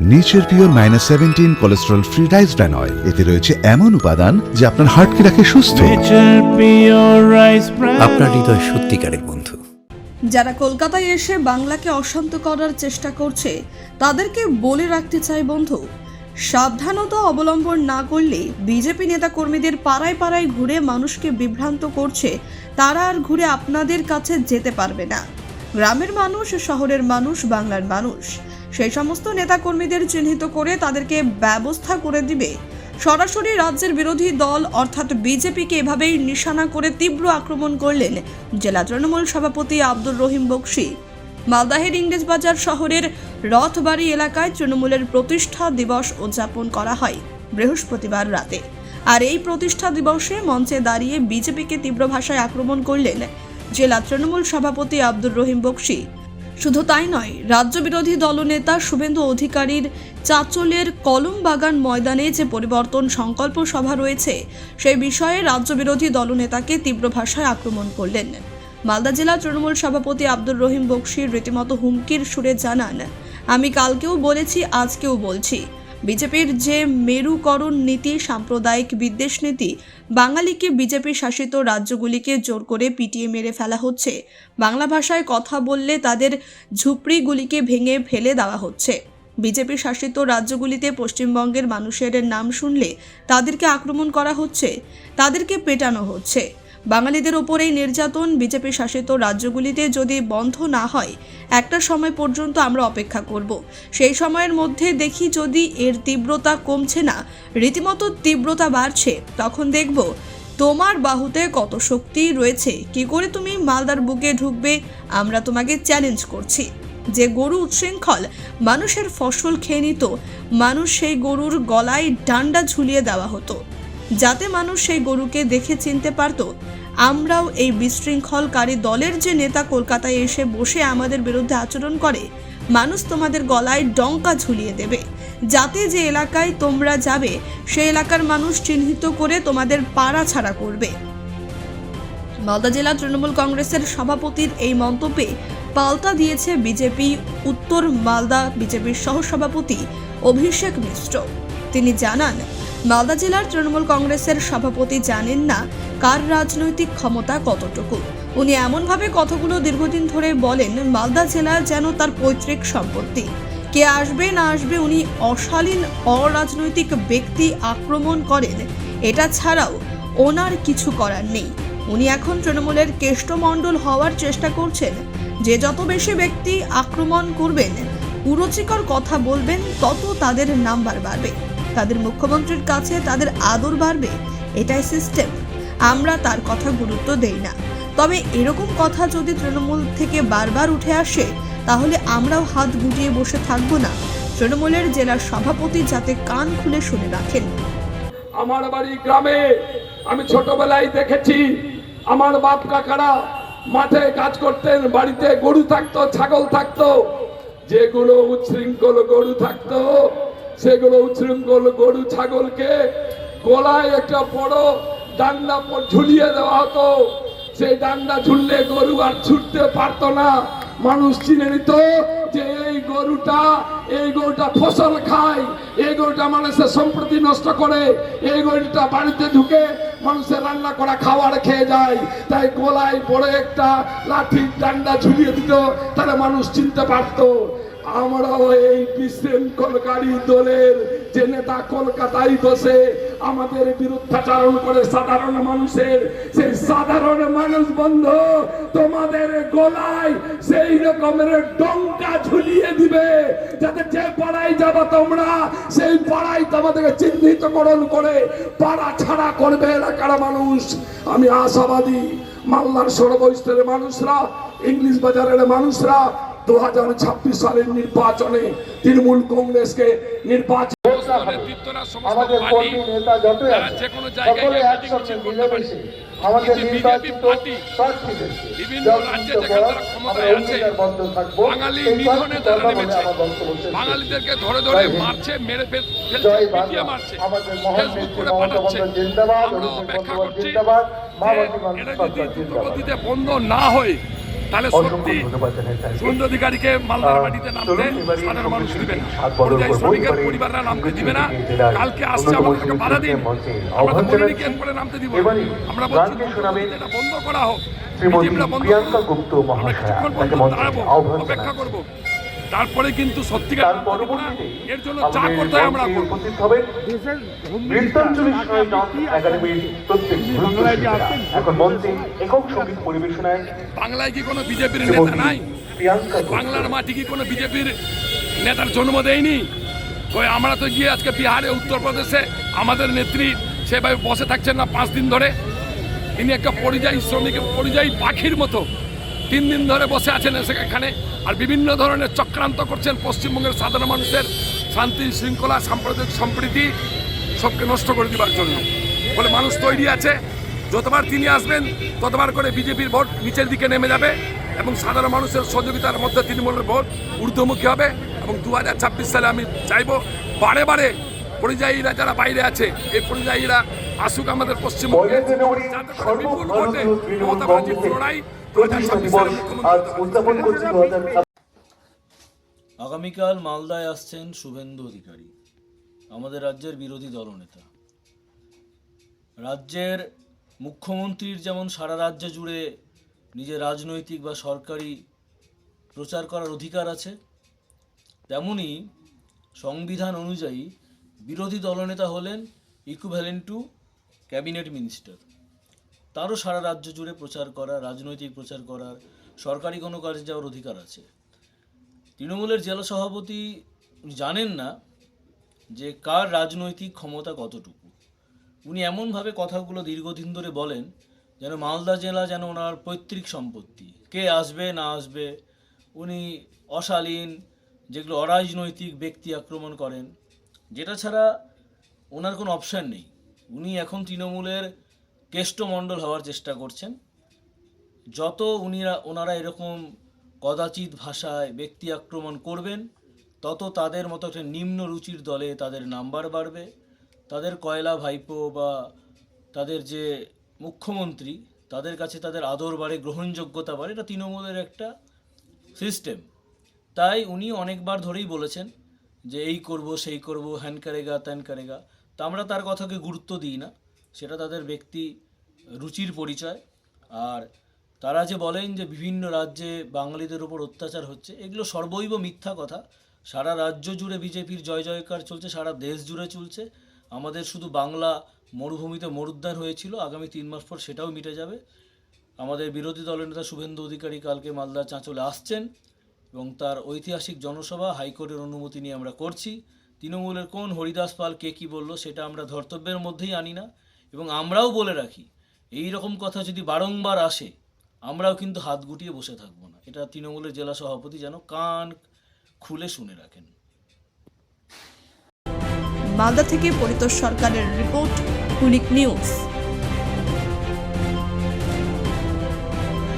Nature pure minus seventeen cholesterol free rice bran oil এতে রয়েছে এমন উপাদান যা আপনার হার্টকে রাখে সুস্থ। আপনার হৃদয় সত্যিকারের বন্ধু। যারা কলকাতায় এসে বাংলাকে অশান্ত করার চেষ্টা করছে তাদেরকে বলে রাখতে চাই বন্ধু সাবধানতা অবলম্বন না করলে বিজেপি নেতাকর্মীদের পাড়ায় পাড়ায় ঘুরে মানুষকে বিভ্রান্ত করছে তারা আর ঘুরে আপনাদের কাছে যেতে পারবে না। গ্রামের মানুষ শহরের মানুষ বাংলার মানুষ সেই সমস্ত নেতাকর্মীদের চিহ্নিত করে তাদেরকে ব্যবস্থা করে দিবে। সরাসরি রাজ্যের বিরোধী দল অর্থাৎ বিজেপিকে এভাবেই নিশানা করে তীব্র আক্রমণ করলেন জেলা তৃণমূল সভাপতি আব্দুর রহিম বক্সি। মালদাহের ইংরেজবাজার শহরের রথবাড়ি এলাকায় তৃণমূলের প্রতিষ্ঠা দিবস উদযাপন করা হয় বৃহস্পতিবার রাতে। আর এই প্রতিষ্ঠা দিবসে মঞ্চে দাঁড়িয়ে বিজেপিকে তীব্র ভাষায় আক্রমণ করলেন জেলা তৃণমূল সভাপতি আব্দুর রহিম বক্সি। শুধু তাই নয় রাজ্য বিরোধী দলনেতা শুভেন্দু অধিকারীর চাচলের কলম বাগান ময়দানে যে পরিবর্তন সংকল্প সভা রয়েছে, সেই বিষয়ে রাজ্য বিরোধী দলনেতাকে তীব্র ভাষায় আক্রমণ করলেন। মালদা জেলা তৃণমূল সভাপতি আব্দুর রহিম বক্সির রীতিমতো হুমকির সুরে জানান, আমি কালকেও বলেছি, আজকেও বলছি। বিজেপির যে মেরুকরণ নীতি, সাম্প্রদায়িক বিদ্বেষ নীতি, বাঙালিকে বিজেপি শাসিত রাজ্যগুলিকে জোর করে পিটিয়ে মেরে ফেলা হচ্ছে। বাংলা ভাষায় কথা বললে তাদের ঝুপড়িগুলিকে ভেঙে ফেলে দেওয়া হচ্ছে। বিজেপি শাসিত রাজ্যগুলিতে পশ্চিমবঙ্গের মানুষের নাম শুনলে তাদেরকে আক্রমণ করা হচ্ছে, তাদেরকে পেটানো হচ্ছে। বাঙালিদের ওপর এই নির্যাতন, বিজেপি শাসিত রাজ্যগুলিতে যদি বন্ধ না হয়, একটা সময় পর্যন্ত আমরা অপেক্ষা করব। সেই সময়ের মধ্যে দেখি যদি এর তীব্রতা কমছে না, রীতিমতো তীব্রতা বাড়ছে, তখন দেখব তোমার বাহুতে কত শক্তি রয়েছে। কি করে তুমি মালদার বুকে ঢুকবে, আমরা তোমাকে চ্যালেঞ্জ করছি। যে গরু উচ্ছৃঙ্খল, মানুষের ফসল খেয়ে নিত, মানুষ সেই গরুর গলায় ডান্ডা ঝুলিয়ে দেওয়া হতো। যাতে মানুষ সেই গরুকে দেখে চিনতে পারত। আমরাও এই বিশৃঙ্খলকারী দলের যে নেতা কলকাতায় এসে বসে আমাদের বিরুদ্ধে আচরণ করে, মানুষ তোমাদের গলায় ডঙ্কা ঝুলিয়ে দেবে। যাতে যে এলাকায় তোমরা যাবে সেই এলাকার মানুষ চিহ্নিত করে তোমাদের পাড়া ছাড়া করবে। মালদা জেলা তৃণমূল কংগ্রেসের সভাপতির এই মন্তব্যে পাল্টা দিয়েছে বিজেপি, উত্তর মালদা বিজেপির সহসভাপতি অভিষেক মিশ্র। তিনি জানান মালদা জেলার তৃণমূল কংগ্রেসের সভাপতি জানেন না কার রাজনৈতিক ক্ষমতা কতটুকু। উনি এমনভাবে কথাগুলো দীর্ঘদিন ধরে বলেন মালদা জেলা যেন তার পৈতৃক সম্পত্তি। কে আসবে না আসবে উনি অশালীন, অরাজনৈতিক ব্যক্তি আক্রমণ করেন। এটা ছাড়াও ওনার কিছু করার নেই। উনি এখন তৃণমূলের কেষ্টমণ্ডল হওয়ার চেষ্টা করছেন। যে যত বেশি ব্যক্তি আক্রমণ করবেন কুরুচিকর কথা বলবেন, তত তাদের নাম্বার বাড়বে। তাদের মুখ্যমন্ত্রীর কাছে তাদের আদর বাড়বে, এটাই সিস্টেম আমরা তার কথা গুরুত্ব দেই না। তবে এরকম কথা যদি তৃণমূল থেকে বারবার উঠে আসে, তাহলে আমরাও হাত গুটিয়ে বসে থাকব না। তৃণমূলের জেলার সভাপতি যাতে কান খুলে শুনে রাখেন। আমার বাড়ি গ্রামে আমি ছোটবেলায় দেখেছি, আমার বাপ কাকারা মাঠে কাজ করতেন, বাড়িতে গরু থাকতো, ছাগল থাকতো, যেগুলো উচ্ছৃঙ্খল গরু থাকতো সেগুলো উচ্ছৃঙ্খল গরু, ছাগলকে গলায় একটা বড় ডান্ডা ঝুলিয়ে দেওয়া হতো। সেই ডান্ডা ঝুললে গরু আর ছুটতে পারতো না। মানুষ চিনে নিত যে এই গরুটা এই গরুটা ফসল খায়, এই গরুটা মানুষের সম্প্রতি নষ্ট করে, এই গরুটা বাড়িতে ঢুকে মানুষের রান্না করা খাবার খেয়ে যায়। তাই গলায় বড় একটা লাঠির ডান্ডা ঝুলিয়ে দিত, তাহলে মানুষ চিনতে পারতো। আমরাও এই বিশৃঙ্খলকারী দলের যে নেতা কলকাতায় বসে আমাদের বিরুদ্ধাচারণ করে সাধারণ মানুষের, সেই সাধারণ মানুষ বন্ধ, তোমাদের গলায় সেই রকমের ডঙ্কা ঝুলিয়ে দিবে, যাতে যে পাড়ায় যাবা তোমরা, সেই পাড়ায় তোমাদেরকে চিহ্নিতকরণ করে পাড়া ছাড়া করবে এলাকার মানুষ। আমি আশাবাদী মাল্লার সর্বস্তরের মানুষরা, ইংলিশ বাজারের মানুষরা দু হাজার ছাব্বিশ সালের নির্বাচনে তৃণমূল কংগ্রেসকে নির্বাচন আমাদের কর্মী নেতা যত আছে সকলে একসঙ্গে মিলেমিশে আমাদের নির্বাচিত প্রার্থীদের বিভিন্ন রাজ্যে যেখানে তারা ক্ষমতায় আছে বাঙালি নিধনে তারা নেমেছে। বাঙালিদেরকে ধরে ধরে মারছে মেরে পিটিয়ে মারছে। ফেসবুক করে পাঠাচ্ছে। আমরা অপেক্ষা করছি যে এটা যদি দ্রুতগতিতে বন্ধ না হয় তাহলে সত্যি। সুন্দর অধিকারীকে মালদার মাটিতে নামতে সাধারণ মানুষ দিবে না। পরিযায়ী শ্রমিকের পরিবাররা নামতে দিবে না। কালকে আসছে আমাদেরকে বাধা দিন। আমরা তো বলিনি জানাচ্ছি। করে নামতে দিব আমরা বলছি এটা বন্ধ করা হোক। শ্রীমতী বন্ধ গুপ্ত আমরা কিছুক্ষণ তাকে পর্যন্ত দাঁড়াবো। অপেক্ষা। করব। তারপরে কিন্তু সত্যিকার এর জন্য যা করতে হয় আমরা করব? উপস্থিত হবেন। এখন মঞ্চে একক সংগীত পরিবেশনায় বাংলায় কি কোনো বিজেপির নেতা নাই? বাংলার মাটি কি কোনো বিজেপির নেতার জন্ম দেয়নি? কই আমরা তো গিয়ে আজকে বিহারে উত্তরপ্রদেশে আমাদের নেত্রী সেভাবে বসে থাকছেন না পাঁচ দিন ধরে। তিনি একটা পরিযায়ী শ্রমিক পরিযায়ী পাখির মতো। তিন দিন ধরে বসে আছেন সেখানে আর বিভিন্ন ধরনের চক্রান্ত করছেন পশ্চিমবঙ্গের সাধারণ মানুষের শান্তি শৃঙ্খলা সাম্প্রদায়িক সম্প্রীতি সবকে নষ্ট করে দেওয়ার জন্য। বলে মানুষ তৈরি আছে যতবার তিনি আসবেন ততবার করে বিজেপির ভোট নিচের দিকে নেমে যাবে এবং সাধারণ মানুষের সহযোগিতার মধ্যে তৃণমূলের ভোট ঊর্ধ্বমুখী হবে এবং দু হাজার ছাব্বিশ সালে আমি চাইব বারে বারে পরিযায়ীরা যারা বাইরে আছে এই পরিযায়ীরা আসুক আমাদের পশ্চিমবঙ্গে। মমতা ব্যানার্জির লড়াই আগামীকাল মালদায় আসছেন শুভেন্দু অধিকারী, আমাদের রাজ্যের বিরোধী দলনেতা। রাজ্যের মুখ্যমন্ত্রীর যেমন সারা রাজ্য জুড়ে নিজের রাজনৈতিক বা সরকারি প্রচার করার অধিকার আছে, তেমনি সংবিধান অনুযায়ী বিরোধী দলনেতা হলেন ইকুভ্যালেন্ট টু ক্যাবিনেট মিনিস্টার তারও সারা রাজ্য জুড়ে প্রচার করা রাজনৈতিক প্রচার করার সরকারি কোনো কাজে যাওয়ার অধিকার আছে। তৃণমূলের জেলা সভাপতি জানেন না যে কার রাজনৈতিক ক্ষমতা কতটুকু। উনি এমনভাবে কথাগুলো দীর্ঘদিন ধরে বলেন যেন মালদা জেলা যেন ওনার পৈতৃক সম্পত্তি। কে আসবে, না আসবে, উনি অশালীন, যেগুলো অরাজনৈতিক ব্যক্তি আক্রমণ করেন, যেটা ছাড়া ওনার কোনো অপশান নেই। উনি এখন তৃণমূলের কেষ্টমণ্ডল হওয়ার চেষ্টা করছেন। যত উনিরা, ওনারা এরকম কদাচিৎ ভাষায় ব্যক্তি আক্রমণ করবেন, তত তাদের মতো একটা নিম্ন রুচির দলে তাদের নাম্বার বাড়বে। তাদের কয়লা ভাইপো বা তাদের যে মুখ্যমন্ত্রী, তাদের কাছে তাদের আদর বাড়ে, গ্রহণযোগ্যতা বাড়ে, এটা তৃণমূলের একটা সিস্টেম। তাই উনি অনেকবার ধরেই বলেছেন যে এই করব, সেই করব, হ্যান কারেগা, ত্যান কারেগা। তা আমরা তার কথাকে গুরুত্ব দিই না। সেটা তাদের ব্যক্তি রুচির পরিচয়। আর তারা যে বলেন যে বিভিন্ন রাজ্যে বাঙালিদের উপর অত্যাচার হচ্ছে, এগুলো সর্বৈব মিথ্যা কথা। সারা রাজ্য জুড়ে বিজেপির জয় জয়কার চলছে, সারা দেশ জুড়ে চলছে। আমাদের শুধু বাংলা মরুভূমিতে মরুদ্যান হয়েছিল, আগামী তিন মাস পর সেটাও মিটে যাবে। আমাদের বিরোধী দলের নেতা শুভেন্দু অধিকারী কালকে মালদা চাঁচলে আসছেন এবং তার ঐতিহাসিক জনসভা হাইকোর্টের অনুমতি নিয়ে আমরা করছি। তৃণমূলের কোন হরিদাস পাল কে কী বলল সেটা আমরা ধর্তব্যের মধ্যেই আনি না। এবং আমরাও বলে রাখি, এই রকম কথা যদি বারংবার আসে, আমরাও কিন্তু হাত গুটিয়ে বসে থাকব না। এটা তৃণমূলের জেলা সভাপতি যেন কান খুলে শুনে রাখেন। মালদা থেকে পরিতোষ সরকারের রিপোর্ট কুলিক নিউজ